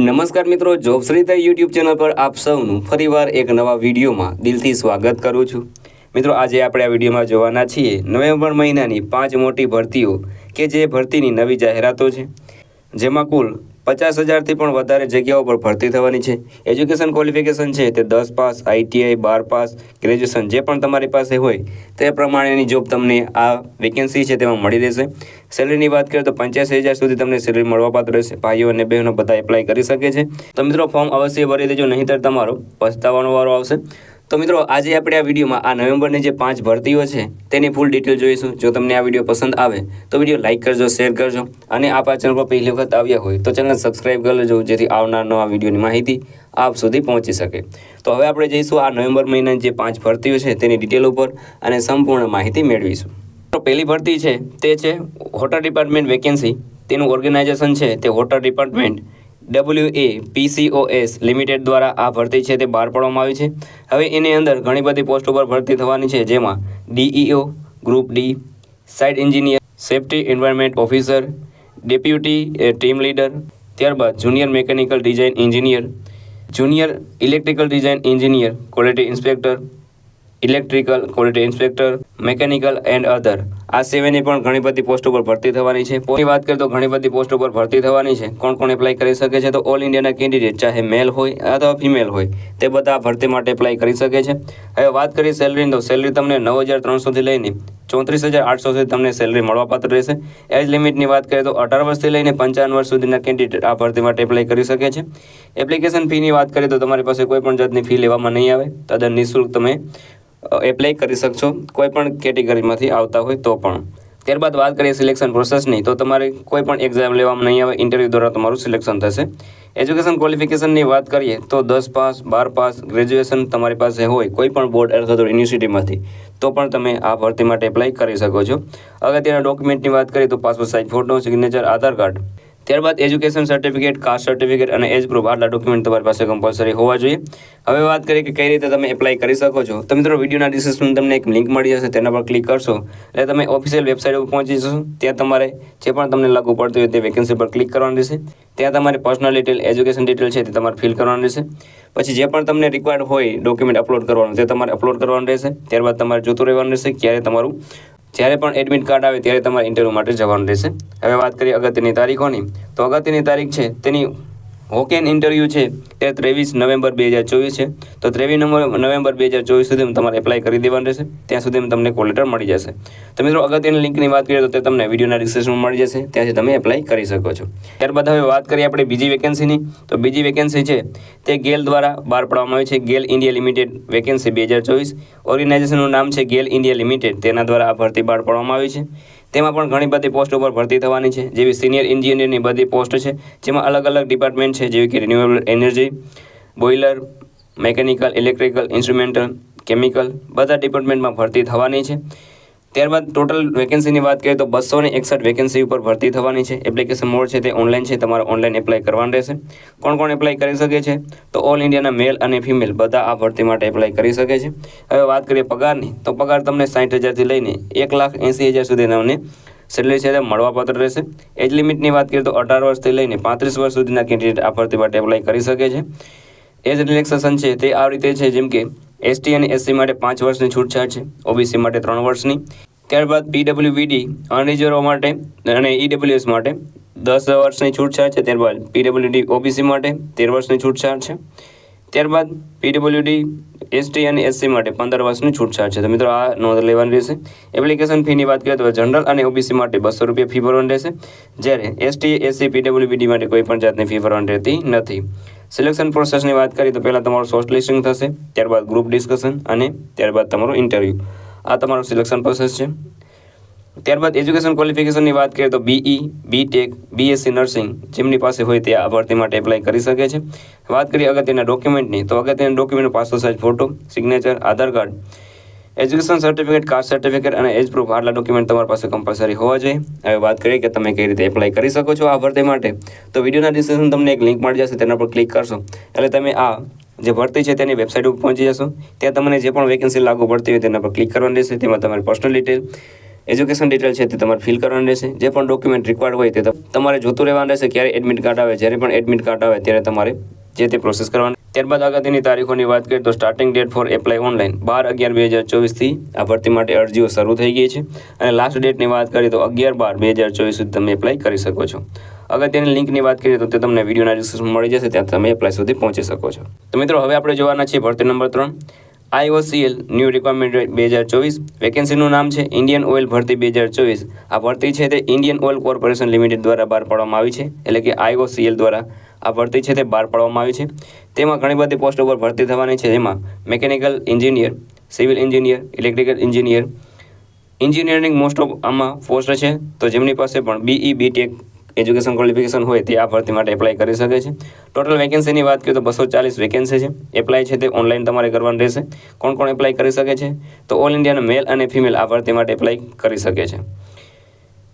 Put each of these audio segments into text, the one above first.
નમસ્કાર મિત્રો, જોબશ્રીતા YouTube channel પર આપ સૌનું ફરીવાર એક નવા વિડીયોમાં દિલથી સ્વાગત કરું છું. મિત્રો, આજે આપણે આ વિડીયોમાં જોવાના છીએ નવેમ્બર મહિનાની પાંચ મોટી ભરતીઓ કે જે ભરતીની નવી જાહેરાતો છે, જેમાં કુલ પચાસ હજારથી પણ વધારે જગ્યાઓ પર ભરતી થવાની છે. એજ્યુકેશન ક્વોલિફિકેશન છે તે દસ પાસ આઈટીઆઈ બાર પાસ ગ્રેજ્યુએશન જે પણ તમારી પાસે હોય, તે પ્રમાણેની જોબ તમને આ વેકેન્સી છે તેમાં મળી રહેશે. સેલરીની વાત કરીએ તો પંચ્યાસી હજાર સુધી તમને સેલરી મળવાપાત્ર રહેશે. ભાઈઓ અને બહેનો બધા એપ્લાય કરી શકે છે. તો મિત્રો ફોર્મ અવશ્ય ભરી દેજો, નહીંતર તમારો પસ્તાવાનો વારો આવશે. તો મિત્રો, આજે આપણે આ વિડીયોમાં આ નવેમ્બરની જે પાંચ ભરતીઓ છે, તેની ફૂલ ડિટેલ જોઈશું. જો તમને આ વીડિયો પસંદ આવે, તો વીડિયો લાઇક કરજો શેર કરજો અને આપ આ ચેનલ પર પહેલી વખત આવ્યા હોય, તો ચેનલ સબસ્ક્રાઈબ કરી લેજો, જેથી આવનાર નવા વિડીયોની માહિતી આપ સુધી પહોંચી શકે. તો હવે આપણે જઈશું આ નવેમ્બર મહિનાની જે પાંચ ભરતીઓ છે, તેની ડિટેલ ઉપર અને સંપૂર્ણ માહિતી મેળવીશું. તો પહેલી ભરતી છે, તે છે હોટલ ડિપાર્ટમેન્ટ વેકેન્સી તેનું ઓર્ગેનાઇઝેશન છે, તે hotel department W A PCOS limited દ્વારા આ ભરતી છે તે બહાર પાડવામાં આવી છે. હવે એની અંદર ઘણી બધી પોસ્ટ ઉપર ભરતી થવાની છે, જેમાં DEO group D, site engineer, safety environment officer, deputy team leader, ત્યારબાદ junior mechanical design engineer, junior electrical design engineer, quality inspector, electrical quality inspector, mechanical and other. આ સિવાયની પણ ઘણી બધી પોસ્ટ ઉપર ભરતી થવાની છે. પોની વાત કરીએ તો ઘણી બધી પોસ્ટ ઉપર ભરતી થવાની છે. કોણ કોણ એપ્લાય કરી શકે છે? તો ઓલ ઇન્ડિયાના કેન્ડિડેટ ચાહે મેલ હોય અથવા ફિમેલ હોય, તે બધા ભરતી માટે એપ્લાય કરી શકે છે. હવે વાત કરીએ સેલરીની તો સેલરી તમને નવ હજાર ત્રણસોથી લઈને ચોત્રીસ હજાર આઠસો સુધી તમને સેલરી મળવાપાત્ર રહેશે. એજ લિમિટની વાત કરીએ તો અઢાર વર્ષથી લઈને પંચાવન વર્ષ સુધીના કેન્ડિડેટ આ ભરતી માટે એપ્લાય કરી શકે છે. એપ્લિકેશન ફીની વાત કરીએ તો તમારી પાસે કોઈ પણ જાતની ફી લેવામાં નહીં આવે. તદ્દન નિઃશુલ્ક તમે એપ્લાય કરી શકશો. કોઈ પણ કેટેગરીમાંથી આવતા હોય તો પણ. ત્યારબાદ વાત કરીએ સિલેક્શન પ્રોસેસની તો તમારે કોઈ પણ એક્ઝામ લેવામાં નહીં આવે ઇન્ટરવ્યૂ દ્વારા તમારું સિલેક્શન થશે. એજ્યુકેશન ક્વોલિફિકેશનની વાત કરીએ, તો દસ પાસ, બાર પાસ ગ્રેજ્યુએશન તમારી પાસે હોય, કોઈ પણ બોર્ડ અથવા તો યુનિવર્સિટીમાંથી તો પણ તમે આ ભરતી માટે એપ્લાય કરી શકો છો. અગત્યના ડોક્યુમેન્ટની વાત કરીએ તો passport size photo signature Aadhaar card ત્યારબાદ એજ્યુકેશન સર્ટિફિકેટ કાસ્ટ સર્ટિફિકેટ અને એજ પ્રૂફ આટલા ડોક્યુમેન્ટ તમારી પાસે કમ્પલસરી હોવા જોઈએ. હવે વાત કરીએ કે કઈ રીતે તમે એપ્લાય કરી શકો છો. તો મિત્રો વિડીયોના ડિસ્ક્રિપ્શનમાં તમને એક લિંક મળી જશે, તેના પર ક્લિક કરશો. એટલે તમે ઓફિશિયલ વેબસાઇટ ઉપર પહોંચી જશો. ત્યાં તમારે જે પણ તમને લાગુ પડતું હોય તે વેકેન્સી પર ક્લિક કરવાનું રહેશે. ત્યાં તમારે પર્સનલ ડિટેલ એજ્યુકેશન ડિટેલ છે તે તમારે ફિલ કરવાનું રહેશે. પછી જે પણ તમને રિક્વાયર્ડ હોય ડોક્યુમેન્ટ અપલોડ કરવાનું, તે તમારે અપલોડ કરવાનું રહેશે. ત્યારબાદ તમારે જોતું રહેવાનું રહેશે ક્યારે તમારું જ્યારે પણ એડમિટ કાર્ડ આવે ત્યારે તમારે ઇન્ટરવ્યૂ માટે જવાનું રહેશે. હવે વાત કરીએ અગત્યની તારીખોની. તો અગત્યની તારીખ છે તેની વોક ઇન ઇન્ટરવ્યૂ છે તે ત્રેવીસ નવેમ્બર બે હજાર ચોવીસ છે. તો ત્રેવીસ નવેમ્બર બે હજાર ચોવીસ સુધીમાં તમારે એપ્લાય કરી દેવાનું રહેશે. ત્યાં સુધીમાં તમને કોલ લેટર મળી જશે. તો મિત્રો અગત્યની લિંકની વાત કરીએ તો તે તમને વિડીયોના ડિસ્ક્રિપ્શનમાં મળી જશે. ત્યાંથી તમે એપ્લાય કરી શકો છો. ત્યારબાદ હવે વાત કરીએ આપણે બીજી વેકેન્સીની તો બીજી વેકેન્સી છે તે ગેલ દ્વારા બહાર પાડવામાં આવી છે. ગેલ ઇન્ડિયા લિમિટેડ વેકેન્સી બે હજાર ચોવીસ. ઓર્ગેનાઇઝેશનનું નામ છે ગેલ ઇન્ડિયા લિમિટેડ. તેના દ્વારા આ ભરતી બહાર પાડવામાં આવી છે. તેમાં પણ ઘણી બધી પોસ્ટ ઉપર ભરતી થવાની છે, જેવી સિનિયર એન્જિનિયરની બધી પોસ્ટ છે, જેમાં અલગ અલગ ડિપાર્ટમેન્ટ છે, જેવી કે renewable energy boiler mechanical electrical instrumental chemical બધા ડિપાર્ટમેન્ટમાં ભરતી થવાની છે. ત્યારબાદ ટોટલ વેકેન્સીની વાત કરીએ તો બસો ને એકસઠ વેકેન્સી ઉપર ભરતી થવાની છે. એપ્લિકેશન મોડ છે તે ઓનલાઈન છે. તમારે ઓનલાઈન એપ્લાય કરવાનું રહેશે. કોણ કોણ એપ્લાય કરી શકે છે? તો ઓલ ઇન્ડિયાના મેલ અને ફિમેલ બધા આ ભરતી માટે એપ્લાય કરી શકે છે. હવે વાત કરીએ પગારની. તો પગાર તમને સાઠ હજારથી લઈને એક લાખ એંસી હજાર સુધી તમને સેલરી છે તે મળવાપાત્ર રહેશે. એજ લિમિટની વાત કરીએ તો અઢાર વર્ષથી લઈને પાંત્રીસ વર્ષ સુધીના કેન્ડિડેટ આ ભરતી માટે એપ્લાય કરી શકે છે. એજ રિલેક્સેશન છે તે આ રીતે છે, જેમ કે એસટી અને એસસી માટે પાંચ વર્ષની છૂટછાટ છે ઓબીસી માટે ત્રણ વર્ષની. ત્યારબાદ પીડબ્લ્યુબીડી અનરિઝર્વ માટે અને ઈડબ્લ્યુએસ માટે દસ વર્ષની છૂટછાટ છે ત્યારબાદ પીડબ્લ્યુડી ઓબીસી માટે તેર વર્ષની છૂટછાટ છે ત્યારબાદ પીડબ્લ્યુડી એસટી અને એસસી માટે પંદર વર્ષની છૂટછાટ છે તો મિત્રો, આ નોંધ લેવાની રહેશે. એપ્લિકેશન ફીની વાત કરીએ તો જનરલ અને ઓબીસી માટે બસો રૂપિયા ફી ભરવાની રહેશે. જ્યારે એસટી એસસી પીડબ્લ્યુબીડી માટે કોઈ પણ જાતની ફી ભરવાની રહેતી નથી. સિલેક્શન પ્રોસેસની વાત કરીએ તો પહેલાં તમારું શોર્ટ લિસ્ટિંગ થશે, ત્યારબાદ ગ્રુપ ડિસ્કશન અને ત્યારબાદ તમારું ઇન્ટરવ્યૂ આ તમારું સિલેક્શન પ્રોસેસ છે. ત્યારબાદ એજ્યુકેશન ક્વોલિફિકેશનની વાત કરીએ તો બીઈ બીટેક બીએસસી નર્સિંગ જેમની પાસે હોય તે આ ભરતી માટે એપ્લાય કરી શકે છે. વાત કરીએ અગત્યના ડોક્યુમેન્ટની તો અગત્યના document passport size photo signature Aadhaar card education certificate caste certificate અને એજ પ્રૂફ આટલા ડોક્યુમેન્ટ તમારી પાસે કમ્પલસરી હોવા જોઈએ. હવે વાત કરીએ કે તમે કઈ રીતે એપ્લાય કરી શકો છો આ ભરતી માટે. તો વિડીયોના ડિસ્ક્રિપ્શન તમને એક લિંક મળી જશે, તેના પર ક્લિક કરશો. એટલે તમે આ જે ભરતી છે તેની વેબસાઇટ ઉપર પહોંચી જશો. ત્યાં તમને જે પણ વેકેન્સી લાગુ પડતી હોય તેના પર ક્લિક કરવાની રહેશે. તેમાં તમારી પર્સનલ ડિટેલ એજ્યુકેશન ડિટેલ છે તે તમારે ફિલ કરવાનું રહેશે. જે પણ ડોક્યુમેન્ટ રિક્વાયર્ડ હોય તે તમારે જોતું રહેવાનું રહેશે. ક્યારે એડમિટ કાર્ડ આવે, જ્યારે પણ એડમિટ કાર્ડ આવે, ત્યારે તમારે જે તે પ્રોસેસ કરવાની ત્યારબાદ અગત્યની તારીખોની વાત કરીએ તો starting date for apply online બાર અગિયાર બે હજાર ચોવીસથી આ ભરતી માટે અરજીઓ શરૂ થઈ ગઈ છે. અને લાસ્ટ ડેટની વાત કરીએ તો અગિયાર બાર બે હજાર ચોવીસ સુધી તમે એપ્લાય કરી શકો છો. અગત્યની લિંકની વાત કરીએ તો તે તમને વિડીયોના ડિસ્ક્રિપ્શન મળી જશે, ત્યાં તમે એપ્લાય સુધી પહોંચી શકો છો. તો મિત્રો, હવે આપણે જોવાના છીએ ભરતી નંબર ત્રણ. આઈઓસીએલ ન્યૂ રિક્વાયરમેન્ટ બે હજાર ચોવીસ. વેકેન્સીનું નામ છે ઇન્ડિયન ઓઇલ ભરતી બે હજાર ચોવીસ. આ ભરતી છે તે ઇન્ડિયન ઓઇલ કોર્પોરેશન લિમિટેડ દ્વારા બહાર પાડવામાં આવી છે. એટલે કે આઈઓસીએલ દ્વારા આ ભરતી છે તે બહાર પાડવામાં આવી છે. તેમાં ઘણી બધી પોસ્ટ ઉપર ભરતી થવાની છે. જેમાં mechanical engineer civil engineer electrical engineer engineering most of આમાં પોસ્ટ છે. તો જેમની પાસે પણ બીઈ બીટેક એજ્યુકેશન ક્વોલિફિકેશન હોય તે આ ભરતી માટે એપ્લાય કરી શકે છે. ટોટલ વેકેન્સીની વાત કરીએ તો બસો ચાલીસ વેકેન્સી છે. એપ્લાય છે તે ઓનલાઈન તમારે કરવાનું રહેશે. કોણ કોણ એપ્લાય કરી શકે છે? તો ઓલ ઇન્ડિયાના મેલ અને ફિમેલ આ ભરતી માટે એપ્લાય કરી શકે છે.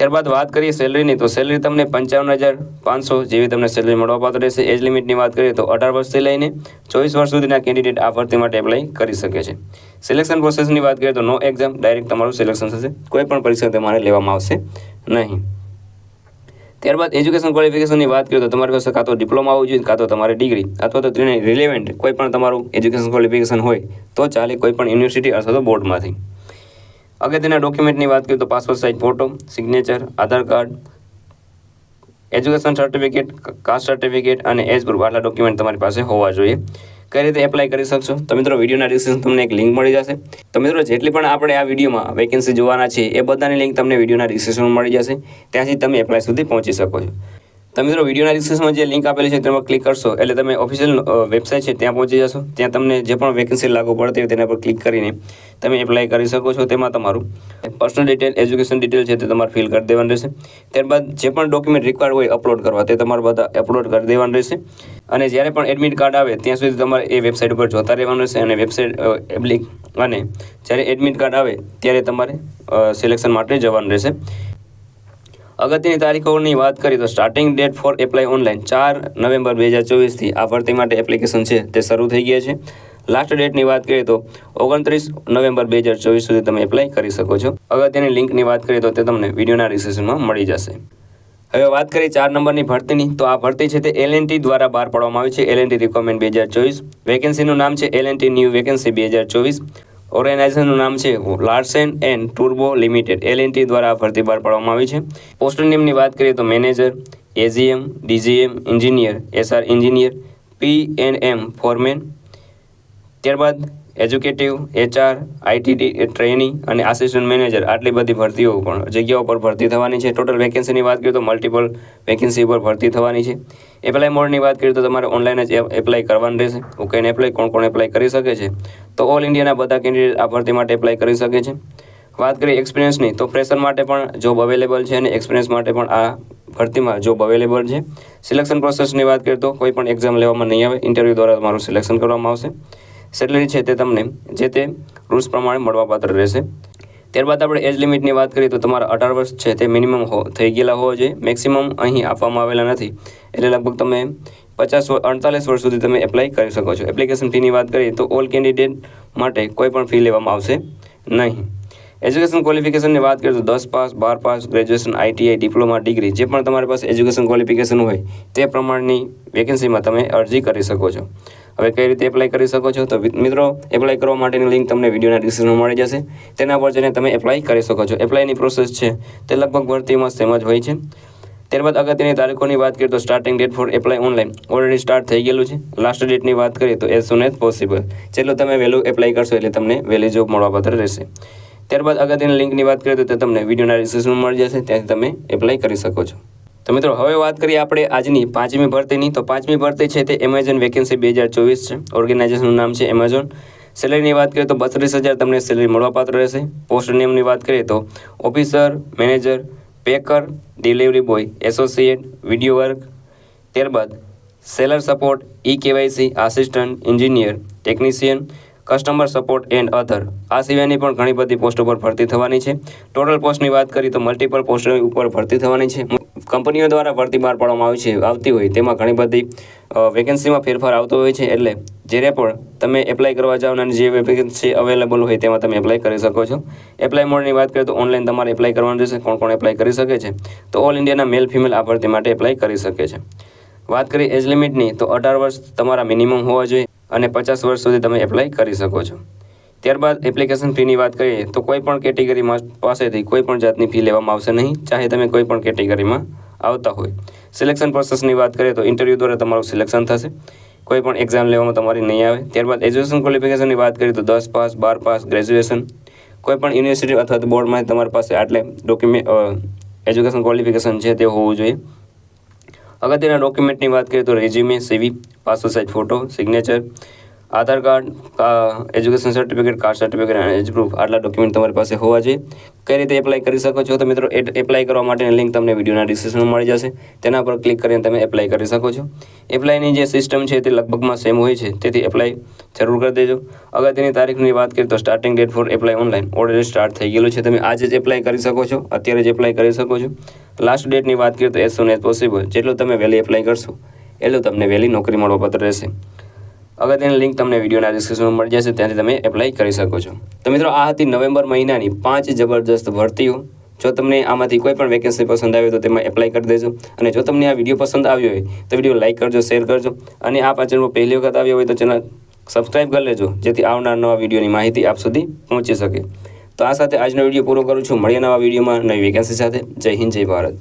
ત્યારબાદ વાત કરીએ સેલરીની, તો સેલરી તમને પંચાવન હજાર પાંચસો જેવી તમને સેલરી મળવાપાત્ર રહેશે. એજ લિમિટની વાત કરીએ તો અઢાર વર્ષથી લઈને ચોવીસ વર્ષ સુધીના કેન્ડિડેટ આ ભરતી માટે એપ્લાય કરી શકે છે. સિલેક્શન પ્રોસેસની વાત કરીએ તો નો એક્ઝામ ડાયરેક્ટ તમારું સિલેક્શન થશે. કોઈ પણ પરીક્ષા તમારે લેવામાં આવશે નહીં. ત્યારબાદ એજ્યુકેશન ક્વોલિફિકેશનની વાત કરીએ તો તમારી પાસે કાં તો ડિપ્લોમા હોવું જોઈએ, કાં તો તમારે ડિગ્રી અથવા તો તેને રિલેવન્ટ કોઈ પણ તમારું એજ્યુકેશન ક્વોલિફિકેશન હોય, તો ચાલે કોઈ પણ યુનિવર્સિટી અથવા તો બોર્ડમાંથી અગત્યના ડોક્યુમેન્ટની વાત કરીએ તો passport size photo signature Aadhaar card education certificate caste certificate અને એજ પ્રૂફ આટલા ડોક્યુમેન્ટ તમારી પાસે હોવા જોઈએ. કઈ રીતે એપ્લાય કરી શકશો? તો મિત્રો, વિડીયોના ડિસ્ક્રિપ્શન તમને એક લિંક મળી જશે. તો મિત્રો, જેટલી પણ આપણે આ વિડીયોમાં વેકેન્સી જોવાના છે, એ બધાની લિંક તમને વિડીયોના ડિસ્ક્રિપ્શનમાં મળી જશે. ત્યાંથી તમે એપ્લાય સુધી પહોંચી શકો છો. તો મિત્રો વિડીયોના ડિસ્ક્રિપ્શનમાં જે લિંક આપેલી છે તેમાં ક્લિક કરશો. એટલે તમે ઓફિશિયલ વેબસાઇટ છે ત્યાં પહોંચી જશો. ત્યાં તમને જે પણ વેકેન્સી લાગુ પડતી હોય તેના પર ક્લિક કરીને તમે એપ્લાય કરી શકો છો. તેમાં તમારું પર્સનલ ડિટેલ એજ્યુકેશન ડિટેલ છે તે તમારે ફિલ કરી દેવાનું રહેશે. ત્યારબાદ જે પણ ડોક્યુમેન્ટ રિક્વાયર્ડ હોય અપલોડ કરવા, તે તમારે બધા અપલોડ કરી દેવાનું રહેશે. અને જ્યારે પણ એડમિટ કાર્ડ આવે, ત્યાં સુધી તમારે એ વેબસાઇટ ઉપર જોતા રહેવાનું રહેશે. અને વેબસાઇટ એપ્લિક, અને જ્યારે એડમિટ કાર્ડ આવે, ત્યારે તમારે સિલેક્શન માટે જવાનું રહેશે. અગત્યની તારીખોની વાત કરીએ તો starting date for apply online ચાર નવેમ્બર બે હજાર ચોવીસથી આ ભરતી માટે એપ્લિકેશન છે તે શરૂ થઈ ગયા છે. લાસ્ટ ડેટની વાત કરીએ તો ઓગણત્રીસ નવેમ્બર બે હજાર ચોવીસ સુધી તમે એપ્લાય કરી શકો છો. અગત્યની લિંકની વાત કરીએ તો તે તમને વિડીયોના ડિસ્ક્રિપ્શનમાં મળી જશે. હવે વાત કરીએ ચાર નંબરની ભરતીની, તો આ ભરતી છે તે એલએનટી દ્વારા બહાર પાડવામાં આવી છે. એલએનટી રિક્વાયરમેન્ટ બે હજાર ચોવીસ. વેકેન્સીનું નામ છે એલએનટી ન્યૂ વેકેન્સી બે હજાર ચોવીસ. ઓર્ગેનાઇઝેશનનું નામ છે Larsen and Turbo limited LNT દ્વારા ભરતી બહાર પાડવામાં આવી છે. પોસ્ટર નેમની વાત કરીએ તો manager AGM DGM engineer SR engineer P and M foreman ત્યારબાદ એજ્યુકેટિવ, એચઆર આઈટીટી ટ્રેનિંગ અને આસિસ્ટન્ટ મેનેજર આટલી બધી ભરતીઓ પણ જગ્યાઓ પર ભરતી થવાની છે. ટોટલ વેકેન્સીની વાત કરીએ તો મલ્ટિપલ વેકેન્સી પર ભરતી થવાની છે. એપ્લાય મોડની વાત કરીએ તો તમારે ઓનલાઈન જ એપ્લાય કરવાનું રહેશે. ઓકે એપ્લાય કોણ કોણ એપ્લાય કરી શકે છે? તો ઓલ ઇન્ડિયાના બધા કેન્ડિડેટ આ ભરતી માટે એપ્લાય કરી શકે છે. વાત કરીએ એક્સપિરિયન્સની તો ફ્રેશર માટે પણ જોબ અવેલેબલ છે અને એક્સપિરિયન્સ માટે પણ આ ભરતીમાં જોબ અવેલેબલ છે. સિલેક્શન પ્રોસેસની વાત કરીએ તો કોઈ પણ એક્ઝામ લેવામાં નહીં આવે. ઇન્ટરવ્યૂ દ્વારા તમારું સિલેક્શન કરવામાં આવશે. સેલરી છે તે તમને જે તે રૂલ્સ પ્રમાણે મળવાપાત્ર રહેશે. ત્યારબાદ આપણે એજ લિમિટની વાત કરીએ તો તમારા અઢાર વર્ષ છે તે મિનિમમ હો, થઈ ગયેલા હોવા જોઈએ. મેક્સિમમ અહીં આપવામાં આવેલા નથી. એટલે લગભગ તમે પચાસ અડતાલીસ વર્ષ સુધી તમે એપ્લાય કરી શકો છો. એપ્લિકેશન ફીની વાત કરીએ તો ઓલ કેન્ડિડેટ માટે કોઈ પણ ફી લેવામાં આવશે નહીં. એજ્યુકેશન ક્વોલિફિકેશનની વાત કરીએ તો દસ પાસ, બાર pass, graduation, ITI, diploma, degree, જે પણ તમારી પાસે એજ્યુકેશન ક્વોલિફિકેશન હોય તે પ્રમાણની વેકેન્સીમાં તમે અરજી કરી શકો છો. હવે કઈ રીતે એપ્લાય કરી શકો છો? તો મિત્રો એપ્લાય કરવા માટેની લિંક તમને વિડીયોના ડિસ્ક્રિપ્શનમાં મળી જશે. તેના પર જઈને તમે એપ્લાય કરી શકો છો. એપ્લાયની પ્રોસેસ છે. તે લગભગ ભરતીમાં સેમ જ હોય છે. ત્યારબાદ અગત્યની તારીખોની વાત કરીએ તો starting date for apply online already start થઈ ગયેલું છે. લાસ્ટ ડેટની વાત કરીએ તો એઝ સુન એઝ પોસિબલ જેટલું તમે વહેલું એપ્લાય કરશો એટલે તમને વહેલી જોબ મળવાપાત્ર રહેશે. ત્યારબાદ અગત્યની લિંકની વાત કરીએ તો તે તમને વિડીયોના ડિસ્ક્રિપ્શનમાં મળી જશે. ત્યાંથી તમે એપ્લાય કરી શકો છો. તો મિત્રો, હવે વાત કરીએ આપણે આજની પાંચમી ભરતીની. તો પાંચમી ભરતી છે તે એમેઝોન વેકેન્સી બે હજાર ચોવીસ છે. ઓર્ગેનાઇઝેશનનું નામ છે એમેઝોન સેલેરીની વાત કરીએ તો બત્રીસ હજાર તમને સેલેરી મળવાપાત્ર રહેશે. પોસ્ટ નિયમની વાત કરીએ તો officer manager packer delivery boy associate video work ત્યારબાદ seller support E KYC assistant engineer technician customer support and other આ સિવાયની પણ ઘણી બધી પોસ્ટ ઉપર ભરતી થવાની છે. ટોટલ પોસ્ટની વાત કરીએ તો મલ્ટિપલ પોસ્ટ ઉપર ભરતી થવાની છે. કંપનીઓ દ્વારા ભરતી બહાર પાડવામાં આવી છે, આવતી હોય તેમાં ઘણી બધી વેકેન્સીમાં ફેરફાર આવતો હોય છે, એટલે જ્યારે પણ તમે એપ્લાય કરવા જાઓ અને જે વેકેન્સી અવેલેબલ હોય તેમાં તમે એપ્લાય કરી શકો છો. એપ્લાય મોડની વાત કરીએ તો ઓનલાઈન તમારે એપ્લાય કરવાનું રહેશે, કોણ કોણ એપ્લાય કરી શકે છે. તો ઓલ ઇન્ડિયાના મેલ ફિમેલ આ ભરતી માટે એપ્લાય કરી શકે છે. વાત કરીએ એજ લિમિટની તો અઢાર વર્ષ તમારા મિનિમમ હોવા જોઈએ અને પચાસ વર્ષ સુધી તમે એપ્લાય કરી શકો છો. ત્યારબાદ એપ્લિકેશન ફીની વાત કરીએ, તો કોઈ પણ કેટેગરીમાં પાસેથી કોઈ પણ જાતની ફી લેવામાં આવશે નહીં, ચાહે તમે કોઈ પણ કેટેગરીમાં આવતા હોય. સિલેક્શન પ્રોસેસની વાત કરીએ, તો ઇન્ટરવ્યૂ દ્વારા તમારું સિલેક્શન થશે. કોઈ પણ એક્ઝામ લેવામાં તમારી નહીં આવે. ત્યારબાદ એજ્યુકેશન ક્વોલિફિકેશનની વાત કરીએ, તો દસ પાસ, બાર પાસ ગ્રેજ્યુએશન કોઈ પણ યુનિવર્સિટી અથવા તો બોર્ડમાં તમારી પાસે આટલે ડોક્યુમેન્ટ એજ્યુકેશન ક્વોલિફિકેશન છે તે હોવું જોઈએ. અગત્યના ડોક્યુમેન્ટની વાત કરીએ, તો resume CV passport size photo signature Aadhaar card education certificate caste certificate અને એજ પ્રૂફ આટલા ડોક્યુમેન્ટ તમારી પાસે હોવા જોઈએ. કઈ રીતે એપ્લાય કરી શકો છો તો મિત્રો એપ્લાય કરવા માટેની લિંક તમને વિડીયોના ડિસ્ક્રિપ્શનમાં મળી જશે. તેના પર ક્લિક કરીને તમે એપ્લાય કરી શકો છો. એપ્લાયની જે સિસ્ટમ છે તે લગભગમાં સેમ હોય છે. તેથી એપ્લાય જરૂર કરી દેજો. અગત્યની તારીખની વાત કરીએ તો starting date for apply online already start થઈ ગયેલું છે. તમે આજે જ એપ્લાય કરી શકો છો. અત્યારે જ એપ્લાય કરી શકો છો. લાસ્ટ ડેટની વાત કરીએ તો એઝ સુન એઝ પોસિબલ જેટલું તમે વહેલી એપ્લાય કરશો, એટલું તમને વહેલી નોકરી મળવા પત્ર રહેશે. અગત્યની લિંક તમને વિડીયોના ડિસ્ક્રિપ્શનમાં મળી જશે, ત્યાંથી તમે એપ્લાય કરી શકો છો. તો મિત્રો, આ હતી નવેમ્બર મહિનાની પાંચ જબરદસ્ત ભરતીઓ. જો તમને આમાંથી કોઈ પણ વેકેન્સી પસંદ આવે તો તેમાં એપ્લાય કરી દેજો. અને જો તમને આ વીડિયો પસંદ આવ્યો હોય તો વીડિયો લાઇક કરજો શેર કરજો. અને આ ચેનલ પહેલી વખત આવ્યો હોય તો ચેનલ સબસ્ક્રાઇબ કરી લેજો, જેથી આવનાર નવા વિડીયોની માહિતી આપ સુધી પહોંચી શકે. તો આ સાથે આજનો વીડિયો પૂરો કરું છું. મળીએ નવા વિડીયોમાં નવી વેકેન્સી સાથે. જય હિન્દ, જય ભારત.